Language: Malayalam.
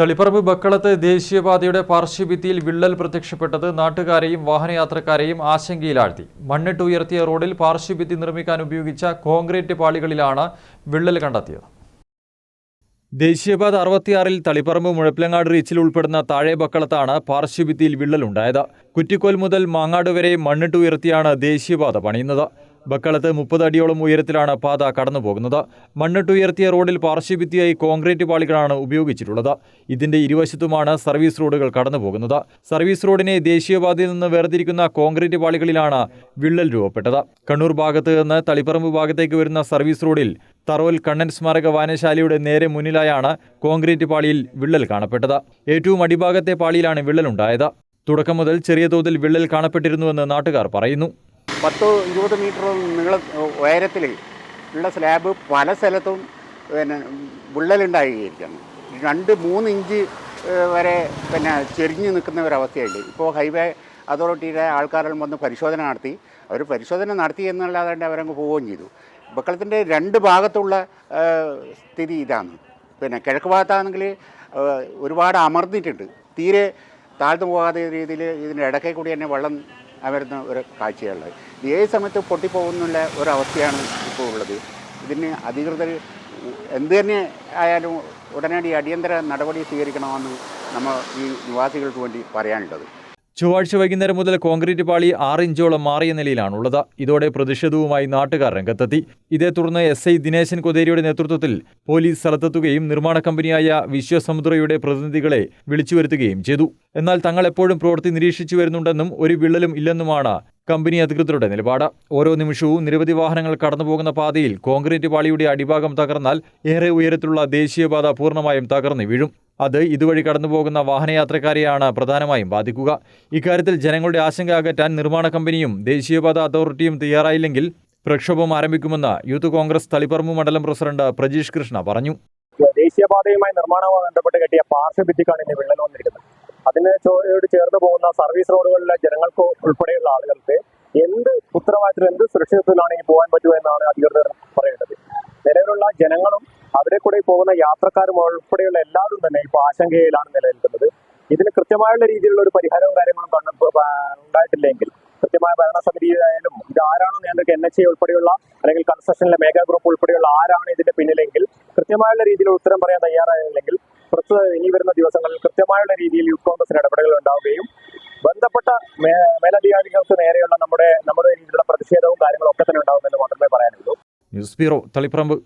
തളിപ്പറമ്പ് ബക്കളത്ത് ദേശീയപാതയുടെ പാർശ്വഭിത്തിയിൽ വിള്ളൽ പ്രത്യക്ഷപ്പെട്ടത് നാട്ടുകാരെയും വാഹനയാത്രക്കാരെയും ആശങ്കയിലാഴ്ത്തി. മണ്ണിട്ട് ഉയർത്തിയ റോഡിൽ പാർശ്വഭിത്തി നിർമ്മിക്കാൻ ഉപയോഗിച്ച കോൺക്രീറ്റ് പാളികളിലാണ് വിള്ളൽ കണ്ടെത്തിയത്. ദേശീയപാത അറുപത്തിയാറിൽ തളിപ്പറമ്പ് മുഴപ്പിലങ്ങാട് റീച്ചിൽ ഉൾപ്പെടുന്ന താഴെ ബക്കളത്താണ് പാർശ്വഭിത്തിയിൽ വിള്ളലുണ്ടായത് കുറ്റിക്കോൽ മുതൽ മാങ്ങാട് വരെ മണ്ണിട്ട് ഉയർത്തിയാണ് ദേശീയപാത പണിയുന്നത്. ബക്കളത്ത് മുപ്പത് അടിയോളം ഉയരത്തിലാണ് പാത കടന്നുപോകുന്നത്. മണ്ണിട്ടുയർത്തിയ റോഡിൽ പാർശ്വഭിത്തിയായി കോൺക്രീറ്റ് പാളികളാണ് ഉപയോഗിച്ചിട്ടുള്ളത്. ഇതിന്റെ ഇരുവശത്തുമാണ് സർവീസ് റോഡുകൾ കടന്നുപോകുന്നത്. സർവീസ് റോഡിനെ ദേശീയപാതയിൽ നിന്ന് വേർതിരിക്കുന്ന കോൺക്രീറ്റ് പാളികളിലാണ് വിള്ളൽ രൂപപ്പെട്ടത്. കണ്ണൂർ ഭാഗത്ത് നിന്ന് തളിപ്പറമ്പ് ഭാഗത്തേക്ക് വരുന്ന സർവീസ് റോഡിൽ തറോൽ കണ്ണൻ സ്മാരക വായനശാലയുടെ നേരെ മുന്നിലായാണ് കോൺക്രീറ്റ് പാളിയിൽ വിള്ളൽ കാണപ്പെട്ടത്. ഏറ്റവും അടിഭാഗത്തെ പാളിയിലാണ് വിള്ളലുണ്ടായത്. തുടക്കം മുതൽ ചെറിയ തോതിൽ വിള്ളൽ കാണപ്പെട്ടിരുന്നുവെന്ന് നാട്ടുകാർ പറയുന്നു. പത്ത് ഇരുപത് മീറ്റർ നീള ഉയരത്തിൽ ഉള്ള സ്ലാബ് പല സ്ഥലത്തും പിന്നെ വിള്ളലുണ്ടായിരിക്കുകയാണ്. രണ്ട് മൂന്ന് ഇഞ്ച് വരെ പിന്നെ ചെരിഞ്ഞ് നിൽക്കുന്ന ഒരവസ്ഥയുണ്ട് ഇപ്പോൾ ഹൈവേ അതോറിറ്റിയുടെ ആൾക്കാരെല്ലാം വന്ന് പരിശോധന നടത്തി. അവർ പരിശോധന നടത്തി എന്നല്ലാതെ അവരങ്ങ് പോവുകയും ചെയ്തു. ബക്കളത്തിന്റെ രണ്ട് ഭാഗത്തുള്ള സ്ഥിതി ഇതാണ്. പിന്നെ കിഴക്ക് ഭാഗത്താണെങ്കിൽ ഒരുപാട് അമർന്നിട്ടുണ്ട്. തീരെ താഴ്ന്നു പോകാത്ത രീതിയിൽ ഇതിന്റെ ഇടയ്ക്കൂടി തന്നെ വെള്ളം വരുന്ന ഒരു കാഴ്ചയുള്ളത്. ഏത് സമയത്ത് പൊട്ടിപ്പോകുന്നുള്ള ഒരവസ്ഥയാണ് ഇപ്പോൾ ഉള്ളത്. ഇതിന് അധികൃതർ എന്ത് തന്നെ ആയാലും ഉടനടി അടിയന്തര നടപടി സ്വീകരിക്കണമെന്ന് നമ്മൾ ഈ നിവാസികൾക്ക് വേണ്ടി പറയാനുള്ളത്. ചൊവ്വാഴ്ച വൈകുന്നേരം മുതൽ കോൺക്രീറ്റ് പാളി ആറ് ഇഞ്ചോളം മാറിയ നിലയിലാണുള്ളത്. ഇതോടെ പ്രതിഷേധവുമായി നാട്ടുകാർ രംഗത്തെത്തി. ഇതേ തുടർന്ന് എസ് ഐ ദിനേശൻ കൊതേരിയുടെ നേതൃത്വത്തിൽ പോലീസ് സ്ഥലത്തെത്തുകയും നിർമ്മാണ കമ്പനിയായ വിശ്വസമുദ്രയുടെ പ്രതിനിധികളെ വിളിച്ചു വരുത്തുകയും ചെയ്തു. എന്നാൽ തങ്ങൾ എപ്പോഴും പ്രവൃത്തി നിരീക്ഷിച്ചു വരുന്നുണ്ടെന്നും ഒരു വിള്ളലും ഇല്ലെന്നുമാണ് കമ്പനി അധികൃതരുടെ നിലപാട്. ഓരോ നിമിഷവും നിരവധി വാഹനങ്ങൾ കടന്നുപോകുന്ന പാതയിൽ കോൺക്രീറ്റ് പാളിയുടെ അടിഭാഗം തകർന്നാൽ ഏറെ ഉയരത്തിലുള്ള ദേശീയപാത പൂർണമായും തകർന്നു വീഴും. അത് ഇതുവഴി കടന്നു പോകുന്ന വാഹനയാത്രക്കാരെയാണ് പ്രധാനമായും ബാധിക്കുക. ഇക്കാര്യത്തിൽ ജനങ്ങളുടെ ആശങ്ക അകറ്റാൻ നിർമ്മാണ കമ്പനിയും ദേശീയപാത അതോറിറ്റിയും തയ്യാറായില്ലെങ്കിൽ പ്രക്ഷോഭം ആരംഭിക്കുമെന്ന് യൂത്ത് കോൺഗ്രസ് തളിപ്പറമ്പ് മണ്ഡലം പ്രസിഡന്റ് പ്രജീഷ് കൃഷ്ണ പറഞ്ഞു. ദേശീയപാതയുമായി നിർമ്മാണവുമായി ബന്ധപ്പെട്ട് കെട്ടിയ പാർശ്വഭിത്തിക്കാണ് ഇന്ന് വിള്ളൽ വന്നിരിക്കുന്നത്. അതിന് ചോട് ചേർന്ന് പോകുന്ന സർവീസ് റോഡുകളിലെ ജനങ്ങൾക്ക് ഉൾപ്പെടെയുള്ള ആളുകൾക്ക് എന്ത് ഉത്തരവാദിത്തത്തിൽ എന്ത് സുരക്ഷിതത്വത്തിലാണ് പോകാൻ പറ്റുമെന്നാണ് അധികൃതർ പറയേണ്ടത്. നിലവിലുള്ള ജനങ്ങളും അവരെ കൂടെ പോകുന്ന യാത്രക്കാരും ഉൾപ്പെടെയുള്ള എല്ലാവരും തന്നെ ഇപ്പോൾ ആശങ്കയിലാണ് നിലനിൽക്കുന്നത്. ഇതിന് കൃത്യമായുള്ള രീതിയിലുള്ള ഒരു പരിഹാരവും കാര്യങ്ങളും കണ്ട ഉണ്ടായിട്ടില്ലെങ്കിൽ കൃത്യമായ ഭരണസമിതിയായാലും ഇത് ആരാണോ നിയന്ത്രിക്കുക എൻ എച്ച് എ ഉൾപ്പെടെയുള്ള അല്ലെങ്കിൽ കൺസ്ട്രക്ഷനിലെ മേഘാ ഗ്രൂപ്പ് ഉൾപ്പെടെയുള്ള ആരാണ് ഇതിന്റെ പിന്നിലെങ്കിൽ കൃത്യമായുള്ള രീതിയിൽ ഉത്തരം പറയാൻ തയ്യാറായില്ലെങ്കിൽ പ്രസ്തുത ഇനി വരുന്ന ദിവസങ്ങളിൽ കൃത്യമായുള്ള രീതിയിൽ യൂത്ത് കോൺഗ്രസിന് ഇടപെടലുകൾ ഉണ്ടാവുകയും ബന്ധപ്പെട്ട മേലധികാരികൾക്ക് നേരെയുള്ള നമ്മുടെ നമ്മുടെ രീതിയിലുള്ള പ്രതിഷേധവും കാര്യങ്ങളും ഒക്കെ തന്നെ ഉണ്ടാവുമെന്ന് മാത്രമേ പറയാനുള്ളൂ. News bureau Taliparamba.